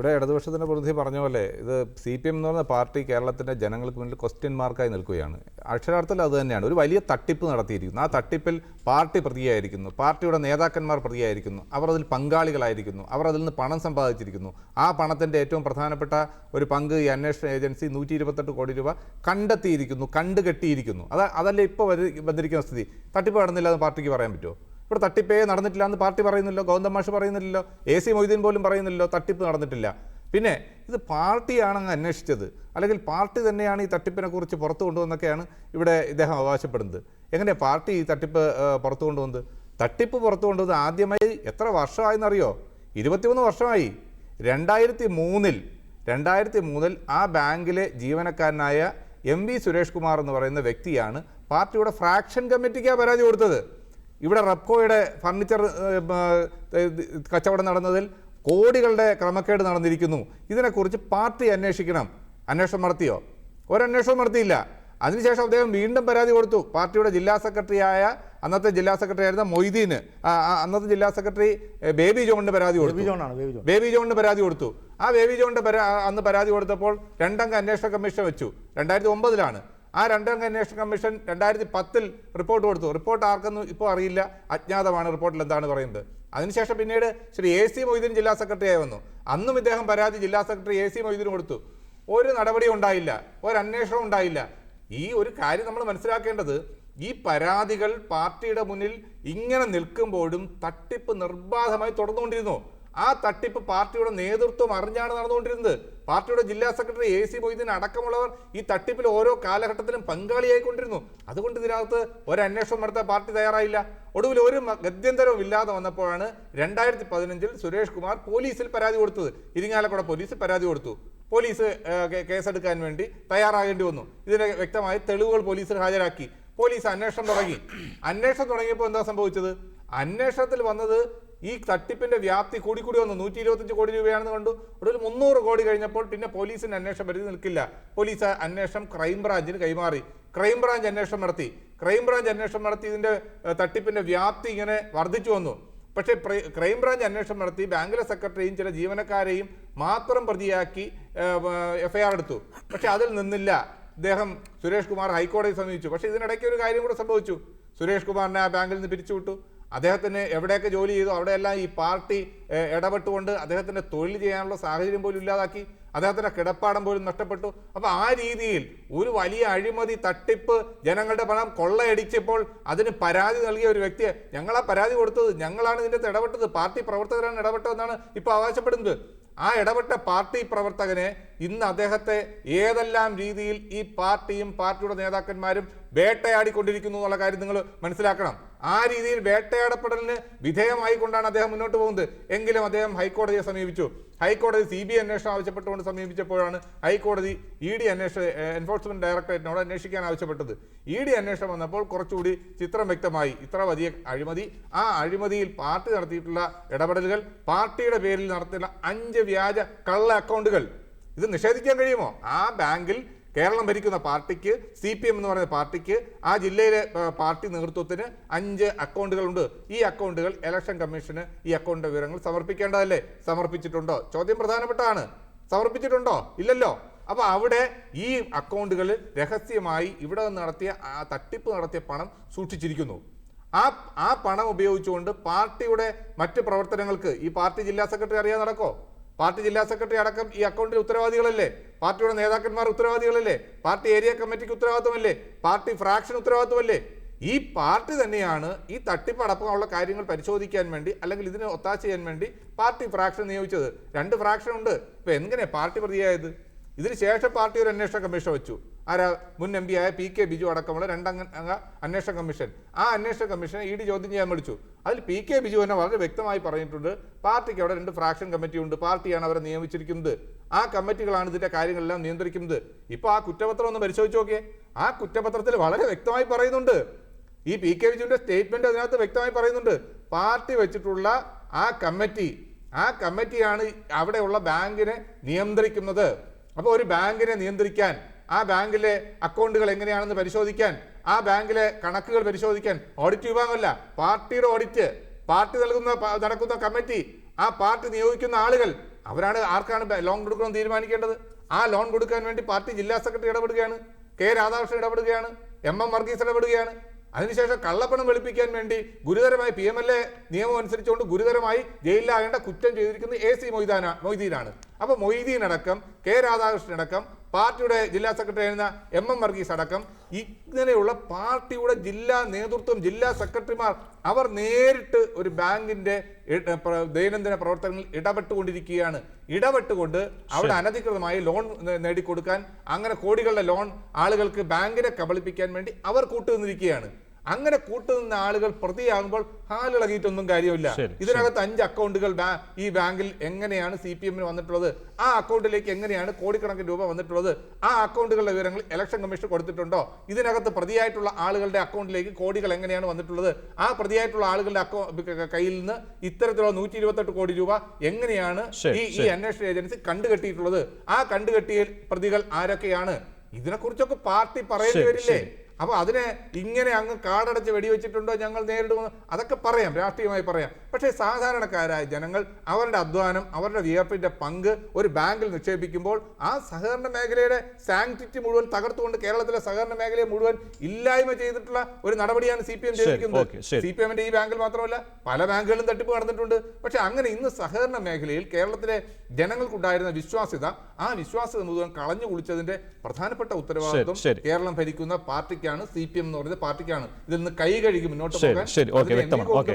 ഇവിടെ ഇടതുപക്ഷത്തിന്റെ പ്രതിനിധി പറഞ്ഞ പോലെ ഇത് സി പി എം എന്ന് പറയുന്ന പാർട്ടി കേരളത്തിന്റെ ജനങ്ങൾക്ക് മുന്നിൽ ക്വസ്റ്റ്യൻ മാർക്കായി നിൽക്കുകയാണ്. അക്ഷരാർത്ഥത്തിൽ അത് തന്നെയാണ്. ഒരു വലിയ തട്ടിപ്പ് നടത്തിയിരിക്കുന്നു. ആ തട്ടിപ്പിൽ പാർട്ടി പ്രതിയായിരിക്കുന്നു. പാർട്ടിയുടെ നേതാക്കന്മാർ പ്രതിയായിരിക്കുന്നു. അവർ അതിൽ പങ്കാളികളായിരിക്കുന്നു. അവർ അതിൽ നിന്ന് പണം സമ്പാദിച്ചിരിക്കുന്നു. ആ പണത്തിന്റെ ഏറ്റവും പ്രധാനപ്പെട്ട ഒരു പങ്ക് ഈ അന്വേഷണ ഏജൻസി നൂറ്റി ഇരുപത്തെട്ട് കോടി രൂപ കണ്ടെത്തിയിരിക്കുന്നു കണ്ടുകെട്ടിയിരിക്കുന്നു. അത് അതല്ലേ ഇപ്പോൾ വന്നിരിക്കുന്ന സ്ഥിതി? തട്ടിപ്പ് നടന്നില്ല എന്ന് പാർട്ടിക്ക് പറയാൻ പറ്റുമോ ഇവിടെ തട്ടിപ്പേ നടന്നിട്ടില്ല എന്ന് പാർട്ടി പറയുന്നില്ലോ ഗൗതം മാഷ് പറയുന്നില്ലല്ലോ എ സി മൊയ്തീൻ പോലും പറയുന്നില്ലല്ലോ തട്ടിപ്പ് നടന്നിട്ടില്ല. പിന്നെ ഇത് പാർട്ടിയാണ് അങ്ങ് അന്വേഷിച്ചത് അല്ലെങ്കിൽ പാർട്ടി തന്നെയാണ് ഈ തട്ടിപ്പിനെ കുറിച്ച് പുറത്തു കൊണ്ടുവന്നൊക്കെയാണ് ഇവിടെ ഇദ്ദേഹം അവകാശപ്പെടുന്നത്. എങ്ങനെയാണ് പാർട്ടി ഈ തട്ടിപ്പ് പുറത്തു കൊണ്ടുവന്നത്? തട്ടിപ്പ് പുറത്തു കൊണ്ടുവന്നത് ആദ്യമായി എത്ര വർഷമായെന്നറിയോ? ഇരുപത്തിമൂന്ന് വർഷമായി. രണ്ടായിരത്തി മൂന്നിൽ രണ്ടായിരത്തി മൂന്നിൽ ആ ബാങ്കിലെ ജീവനക്കാരനായ എം വി സുരേഷ് കുമാർ എന്ന് പറയുന്ന വ്യക്തിയാണ് പാർട്ടിയുടെ ഫ്രാക്ഷൻ കമ്മിറ്റിക്കാണ് പരാതി കൊടുത്തത്. ഇവിടെ റെപ്കോയുടെ ഫർണിച്ചർ കച്ചവടം നടന്നതിൽ കോടികളുടെ ക്രമക്കേട് നടന്നിരിക്കുന്നു. ഇതിനെക്കുറിച്ച് പാർട്ടി അന്വേഷിക്കണം. അന്വേഷണം നടത്തിയോ? ഒരന്വേഷണം നടത്തിയില്ല. അതിനുശേഷം അദ്ദേഹം വീണ്ടും പരാതി കൊടുത്തു. പാർട്ടിയുടെ ജില്ലാ സെക്രട്ടറിയായ അന്നത്തെ ജില്ലാ സെക്രട്ടറി ആയിരുന്ന മൊയ്തീന് അന്നത്തെ ജില്ലാ സെക്രട്ടറി ബേബി ജോണിന് പരാതി കൊടുത്തു. ബേബി ജോണിന് പരാതി കൊടുത്തു. ആ ബേബി ജോണിന്റെ അന്ന് പരാതി കൊടുത്തപ്പോൾ രണ്ടംഗ അന്വേഷണ കമ്മീഷൻ വെച്ചു. രണ്ടായിരത്തി ഒമ്പതിലാണ്. ആ രണ്ടംഗ അന്വേഷണ കമ്മീഷൻ രണ്ടായിരത്തി പത്തിൽ റിപ്പോർട്ട് കൊടുത്തു. റിപ്പോർട്ട് ആർക്കൊന്നും ഇപ്പോൾ അറിയില്ല. അജ്ഞാതമാണ് റിപ്പോർട്ടിൽ എന്താണ് പറയുന്നത്. അതിനുശേഷം പിന്നീട് ശ്രീ എ സി മൊയ്തീൻ ജില്ലാ സെക്രട്ടറിയായി വന്നു. അന്നും ഇദ്ദേഹം പരാതി ജില്ലാ സെക്രട്ടറി എ സി മൊയ്തീൻ കൊടുത്തു. ഒരു നടപടി ഉണ്ടായില്ല. ഒരു ഉണ്ടായില്ല. ഈ ഒരു കാര്യം നമ്മൾ മനസ്സിലാക്കേണ്ടത് ഈ പരാതികൾ പാർട്ടിയുടെ മുന്നിൽ ഇങ്ങനെ നിൽക്കുമ്പോഴും തട്ടിപ്പ് നിർബാധമായി തുടർന്നുകൊണ്ടിരുന്നു. ആ തട്ടിപ്പ് പാർട്ടിയുടെ നേതൃത്വം അറിഞ്ഞാണ് നടന്നുകൊണ്ടിരുന്നത്. പാർട്ടിയുടെ ജില്ലാ സെക്രട്ടറി എ സി മൊയ്തീൻ അടക്കമുള്ളവർ ഈ തട്ടിപ്പിൽ ഓരോ കാലഘട്ടത്തിലും പങ്കാളിയായിക്കൊണ്ടിരുന്നു. അതുകൊണ്ട് ഇതിനകത്ത് ഒരു അന്വേഷണം നടത്താൻ പാർട്ടി തയ്യാറായില്ല. ഒടുവിൽ ഒരു ഗത്യന്തരവും ഇല്ലാതെ വന്നപ്പോഴാണ് രണ്ടായിരത്തി പതിനഞ്ചിൽ സുരേഷ് കുമാർ പോലീസിൽ പരാതി കൊടുത്തത്. ഇരിങ്ങാലക്കുട പോലീസ് പരാതി കൊടുത്തു. പോലീസ് കേസെടുക്കാൻ വേണ്ടി തയ്യാറാകേണ്ടി വന്നു. ഇതിന് വ്യക്തമായ തെളിവുകൾ പോലീസിൽ ഹാജരാക്കി. പോലീസ് അന്വേഷണം തുടങ്ങി. അന്വേഷണം തുടങ്ങിയപ്പോൾ എന്താ സംഭവിച്ചത്? അന്വേഷണത്തിൽ വന്നത് ഈ തട്ടിപ്പിന്റെ വ്യാപ്തി കൂടി കൂടി വന്നു. നൂറ്റി ഇരുപത്തഞ്ച് കോടി രൂപയാണെന്ന് കണ്ടു. ഒടുവിൽ മുന്നൂറ് കോടി കഴിഞ്ഞപ്പോൾ പിന്നെ പോലീസിന് അന്വേഷണം പരിധി നിൽക്കില്ല. പോലീസ് അന്വേഷണം ക്രൈംബ്രാഞ്ചിന് കൈമാറി. ക്രൈംബ്രാഞ്ച് അന്വേഷണം നടത്തി. ക്രൈംബ്രാഞ്ച് അന്വേഷണം നടത്തി. ഇതിന്റെ തട്ടിപ്പിന്റെ വ്യാപ്തി ഇങ്ങനെ വർദ്ധിച്ചു വന്നു. പക്ഷേ ക്രൈംബ്രാഞ്ച് അന്വേഷണം നടത്തി. ബാങ്കിലെ സെക്രട്ടറിയും ചില ജീവനക്കാരെയും മാത്രം പ്രതിയാക്കി എഫ്ഐആർ എടുത്തു. പക്ഷെ അതിൽ നിന്നില്ല. അദ്ദേഹം സുരേഷ് കുമാർ ഹൈക്കോടതി സമീപിച്ചു. പക്ഷേ ഇതിനിടയ്ക്ക് ഒരു കാര്യം കൂടെ സംഭവിച്ചു. സുരേഷ് കുമാറിനെ ആ ബാങ്കിൽ നിന്ന് പിരിച്ചുവിട്ടു. അദ്ദേഹത്തിന് എവിടെയൊക്കെ ജോലി ചെയ്തു അവിടെയെല്ലാം ഈ പാർട്ടി ഇടപെട്ടുകൊണ്ട് അദ്ദേഹത്തിന്റെ തൊഴിൽ ചെയ്യാനുള്ള സാഹചര്യം പോലും ഇല്ലാതാക്കി. അദ്ദേഹത്തിന്റെ കിടപ്പാടം പോലും നഷ്ടപ്പെട്ടു. അപ്പോൾ ആ രീതിയിൽ ഒരു വലിയ അഴിമതി തട്ടിപ്പ് ജനങ്ങളുടെ പണം കൊള്ളയടിച്ചപ്പോൾ അതിന് പരാതി നൽകിയ ഒരു വ്യക്തിയെ ഞങ്ങളാ പരാതി കൊടുത്തത്. ഞങ്ങളാണ് ഇതിന്റെ ഇടപെട്ടത്. പാർട്ടി പ്രവർത്തകരാണ് ഇടപെട്ടതെന്നാണ് ഇപ്പോൾ അവകാശപ്പെടുന്നത്. ആ ഇടപെട്ട പാർട്ടി പ്രവർത്തകനെ ഇന്ന് അദ്ദേഹത്തെ ഏതെല്ലാം രീതിയിൽ ഈ പാർട്ടിയും പാർട്ടിയുടെ നേതാക്കന്മാരും വേട്ടയാടിക്കൊണ്ടിരിക്കുന്നു എന്നുള്ള കാര്യം നിങ്ങൾ മനസ്സിലാക്കണം. ആ രീതിയിൽ വേട്ടയാടപ്പെടലിന് വിധേയമായിക്കൊണ്ടാണ് അദ്ദേഹം മുന്നോട്ട് പോകുന്നത്. എങ്കിലും അദ്ദേഹം ഹൈക്കോടതിയെ സമീപിച്ചു. ഹൈക്കോടതി സി ബി അന്വേഷണം ആവശ്യപ്പെട്ടുകൊണ്ട് സമീപിച്ചപ്പോഴാണ് ഹൈക്കോടതി ഇ ഡി അന്വേഷണ എൻഫോഴ്സ്മെന്റ് ഡയറക്ടറേറ്റിനോട് അന്വേഷിക്കാൻ ആവശ്യപ്പെട്ടത്. ഇ ഡി അന്വേഷണം വന്നപ്പോൾ കുറച്ചുകൂടി ചിത്രം വ്യക്തമായി. ഇത്ര വലിയ അഴിമതി. ആ അഴിമതിയിൽ പാർട്ടി നടത്തിയിട്ടുള്ള ഇടപെടലുകൾ പാർട്ടിയുടെ പേരിൽ നടത്തിയുള്ള അഞ്ച് വ്യാജ കള്ള അക്കൗണ്ടുകൾ. ഇത് നിഷേധിക്കാൻ കഴിയുമോ? ആ ബാങ്കിൽ കേരളം ഭരിക്കുന്ന പാർട്ടിക്ക് സി പി എം എന്ന് പറയുന്ന പാർട്ടിക്ക് ആ ജില്ലയിലെ പാർട്ടി നേതൃത്വത്തിന് അഞ്ച് അക്കൗണ്ടുകളുണ്ട്. ഈ അക്കൗണ്ടുകൾ ഇലക്ഷൻ കമ്മീഷന് ഈ അക്കൗണ്ട് വിവരങ്ങൾ സമർപ്പിക്കേണ്ടതല്ലേ? സമർപ്പിച്ചിട്ടുണ്ടോ? ചോദ്യം പ്രധാനപ്പെട്ടാണ്. സമർപ്പിച്ചിട്ടുണ്ടോ? ഇല്ലല്ലോ. അപ്പൊ അവിടെ ഈ അക്കൗണ്ടുകളിൽ രഹസ്യമായി ഇവിടെ നടത്തിയ തട്ടിപ്പ് നടത്തിയ പണം സൂക്ഷിച്ചിരിക്കുന്നു. ആ ആ പണം ഉപയോഗിച്ചുകൊണ്ട് പാർട്ടിയുടെ മറ്റ് പ്രവർത്തനങ്ങൾക്ക് ഈ പാർട്ടി ജില്ലാ സെക്രട്ടറി അറിയാൻ നടക്കോ? പാർട്ടി ജില്ലാ സെക്രട്ടറി അടക്കം ഈ അക്കൗണ്ടിൽ ഉത്തരവാദികളല്ലേ? പാർട്ടിയുടെ നേതാക്കന്മാർ ഉത്തരവാദികളല്ലേ? പാർട്ടി ഏരിയ കമ്മിറ്റിക്ക് ഉത്തരവാദിത്വമല്ലേ? Party fraction ഉത്തരവാദിത്വമല്ലേ? ഈ പാർട്ടി തന്നെയാണ് ഈ തട്ടിപ്പ് അടക്കമുള്ള കാര്യങ്ങൾ പരിശോധിക്കാൻ വേണ്ടി അല്ലെങ്കിൽ ഇതിനെ ഒത്താശ ചെയ്യാൻ വേണ്ടി പാർട്ടി ഫ്രാക്ഷൻ നിയോഗിച്ചത്. രണ്ട് ഫ്രാക്ഷൻ ഉണ്ട്. ഇപ്പൊ എങ്ങനെ പാർട്ടി പ്രതിയായത്? ഇതിന് ശേഷം പാർട്ടി ഒരു അന്വേഷണ കമ്മീഷൻ വെച്ചു. ആരാ? മുൻ എം പി ആയ പി കെ ബിജു അടക്കമുള്ള രണ്ടംഗ അന്വേഷണ കമ്മീഷൻ. ആ അന്വേഷണ കമ്മീഷനെ ഇ ഡി ചോദ്യം ചെയ്യാൻ വിളിച്ചു. അതിൽ പി കെ ബിജു തന്നെ വളരെ വ്യക്തമായി പറഞ്ഞിട്ടുണ്ട് പാർട്ടിക്ക് അവിടെ രണ്ട് ഫ്രാക്ഷൻ കമ്മിറ്റി ഉണ്ട് പാർട്ടിയാണ് അവരെ നിയമിച്ചിരിക്കുന്നത്. ആ കമ്മിറ്റികളാണ് ഇതിന്റെ കാര്യങ്ങളെല്ലാം നിയന്ത്രിക്കുന്നത്. ഇപ്പോൾ ആ കുറ്റപത്രം ഒന്ന് പരിശോധിച്ച് നോക്കിയേ. ആ കുറ്റപത്രത്തിൽ വളരെ വ്യക്തമായി പറയുന്നുണ്ട്. ഈ പി കെ ബിജുവിന്റെ സ്റ്റേറ്റ്മെന്റ് അതിനകത്ത് വ്യക്തമായി പറയുന്നുണ്ട്. പാർട്ടി വെച്ചിട്ടുള്ള ആ കമ്മിറ്റി ആ കമ്മിറ്റിയാണ് അവിടെയുള്ള ബാങ്കിനെ നിയന്ത്രിക്കുന്നത്. അപ്പോൾ ഒരു ബാങ്കിനെ നിയന്ത്രിക്കാൻ ആ ബാങ്കിലെ അക്കൗണ്ടുകൾ എങ്ങനെയാണെന്ന് പരിശോധിക്കാൻ ആ ബാങ്കിലെ കണക്കുകൾ പരിശോധിക്കാൻ ഓഡിറ്റ് വിഭാഗമല്ല പാർട്ടിയുടെ ഓഡിറ്റ്. പാർട്ടി നൽകുന്ന നടക്കുന്ന കമ്മിറ്റി ആ പാർട്ടി നിയോഗിക്കുന്ന ആളുകൾ അവരാണ് ആർക്കാണ് ലോൺ കൊടുക്കണം തീരുമാനിക്കേണ്ടത്? ആ ലോൺ കൊടുക്കാൻ വേണ്ടി പാർട്ടി ജില്ലാ സെക്രട്ടറി ഇടപെടുകയാണ് കെ രാധാകൃഷ്ണൻ ഇടപെടുകയാണ് എം എം വർഗീസ് ഇടപെടുകയാണ്. അതിനുശേഷം കള്ളപ്പണം വെളുപ്പിക്കാൻ വേണ്ടി ഗുരുതരമായി പി എം എൽ എ നിയമം അനുസരിച്ചുകൊണ്ട് ഗുരുതരമായി ജയിലിലാകേണ്ട കുറ്റം ചെയ്തിരിക്കുന്നത് എ സി മൊയ്താന മൊയ്തീനാണ്. അപ്പൊ മൊയ്തീൻ അടക്കം കെ രാധാകൃഷ്ണൻ അടക്കം പാർട്ടിയുടെ ജില്ലാ സെക്രട്ടറി ആയിരുന്ന എം എം വർഗീസ് അടക്കം ഇങ്ങനെയുള്ള പാർട്ടിയുടെ ജില്ലാ നേതൃത്വം ജില്ലാ സെക്രട്ടറിമാർ അവർ നേരിട്ട് ഒരു ബാങ്കിന്റെ ദൈനംദിന പ്രവർത്തനങ്ങളിൽ ഇടപെട്ടുകൊണ്ടിരിക്കുകയാണ്. ഇടപെട്ടുകൊണ്ട് അവിടെ അനധികൃതമായി ലോൺ നേടിക്കൊടുക്കാൻ അങ്ങനെ കോടികളുടെ ലോൺ ആളുകൾക്ക് ബാങ്കിനെ കബളിപ്പിക്കാൻ വേണ്ടി അവർ കൂട്ടുനിന്നിരിക്കുകയാണ്. അങ്ങനെ കൂട്ടുനിന്ന ആളുകൾ പ്രതിയാകുമ്പോൾ ഹാലിളകിയിട്ടൊന്നും കാര്യമില്ല. ഇതിനകത്ത് അഞ്ച് അക്കൗണ്ടുകൾ ഈ ബാങ്കിൽ എങ്ങനെയാണ് സി പി എമ്മിന് വന്നിട്ടുള്ളത്? ആ അക്കൗണ്ടിലേക്ക് എങ്ങനെയാണ് കോടിക്കണക്കിന് രൂപ വന്നിട്ടുള്ളത്? ആ അക്കൗണ്ടുകളുടെ വിവരങ്ങൾ ഇലക്ഷൻ കമ്മീഷൻ കൊടുത്തിട്ടുണ്ടോ? ഇതിനകത്ത് പ്രതിയായിട്ടുള്ള ആളുകളുടെ അക്കൗണ്ടിലേക്ക് കോടികൾ എങ്ങനെയാണ് വന്നിട്ടുള്ളത്? ആ പ്രതിയായിട്ടുള്ള ആളുകളുടെ അക്കൗ കയ്യിൽ നിന്ന് ഇത്തരത്തിലുള്ള നൂറ്റി ഇരുപത്തെട്ട് കോടി രൂപ എങ്ങനെയാണ് ഈ ഈ. അന്വേഷണ ഏജൻസി കണ്ടുകെട്ടിയിട്ടുള്ളത്? ആ കണ്ടുകെട്ടിയ പ്രതികൾ ആരൊക്കെയാണ്? ഇതിനെക്കുറിച്ചൊക്കെ പാർട്ടി പറയേണ്ടി വരില്ലേ? ശരി. അപ്പൊ അതിനെ ഇങ്ങനെ അങ്ങ് കാടടച്ച് വെടിവെച്ചിട്ടുണ്ടോ ഞങ്ങൾ നേരിടുമെന്ന് അതൊക്കെ പറയാം രാഷ്ട്രീയമായി പറയാം. പക്ഷേ സാധാരണക്കാരായ ജനങ്ങൾ അവരുടെ അധ്വാനം അവരുടെ വിയർപ്പിന്റെ പങ്ക് ഒരു ബാങ്കിൽ നിക്ഷേപിക്കുമ്പോൾ ആ സഹകരണ മേഖലയുടെ സാങ്ക്ടിറ്റി മുഴുവൻ തകർത്തുകൊണ്ട് കേരളത്തിലെ സഹകരണ മേഖലയെ മുഴുവൻ ഇല്ലായ്മ ചെയ്തിട്ടുള്ള ഒരു നടപടിയാണ് സി പി എം ചെയ്തിരിക്കുന്നത്. സി പി എമ്മിന്റെ ഈ ബാങ്കിൽ മാത്രമല്ല പല ബാങ്കുകളും തട്ടിപ്പ് നടന്നിട്ടുണ്ട്. പക്ഷേ അങ്ങനെ ഇന്ന് സഹകരണ മേഖലയിൽ കേരളത്തിലെ ജനങ്ങൾക്കുണ്ടായിരുന്ന വിശ്വാസ്യത ആ വിശ്വാസ്യത മുഴുവൻ കളഞ്ഞു കുളിച്ചതിന്റെ പ്രധാനപ്പെട്ട ഉത്തരവാദിത്വം. കേരളം ഭരിക്കുന്ന പാർട്ടിക്കാണ് സി പി എം എന്ന് പറയുന്നത് പാർട്ടിക്കാണ്. ഇതിൽ നിന്ന് കൈ കഴുകി മുന്നോട്ട് ശരി, പോകാൻ ശരി, ഓക്കേ, വ്യക്തമാണ്, ഓക്കെ.